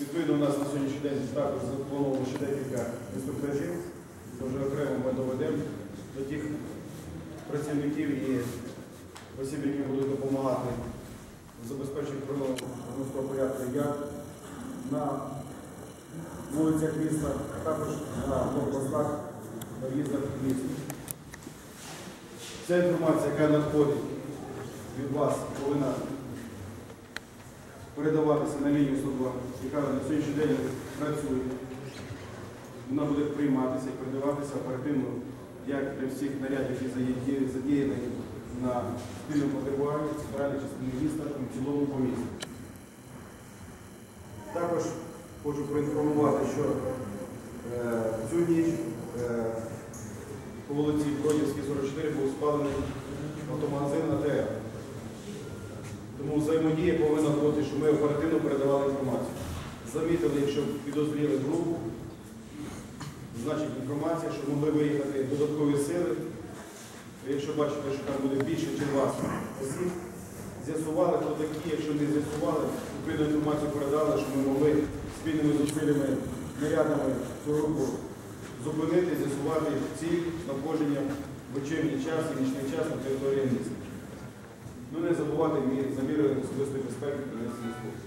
Відповідно, у нас на сьогоднішній день також заплановано ще декілька інструктажів. Це вже окремо ми доведемо до тих працівників і осіб, які будуть допомагати в забезпеченні громадського порядку як на вулицях міста, а також на блокпостах на в'їздах в місто. Ця інформація, яка надходить від вас, повинна передаватися на лінію 102, яка на сьогоднішній день працює. Вона буде прийматися і передаватися оперативно, як для всіх нарядів, які задіяні на спільному потребуванні в центральній частині міста і в цілому по місту. Також хочу проінформувати, що е, цю ніч е, по вулиці Бродівській 44 був спалений автомагазин АТР. Тому взаємодія повинна бути, що ми оперативно передавали інформацію. Замітили, якщо підозріли групу, значить інформація, що могли виїхати додаткові сили. Якщо бачите, що там буде більше, ніж вас осіб, з'ясували, хто такі, якщо не з'ясували, відповідну інформацію передали, що ми могли спільними зусиллями, нарядами цю групу зупинити, з'ясувати ціль знаходження в вечірній час і нічний час на території міста. Ну не забувати мі- заміри особистої безпеки та несення служб.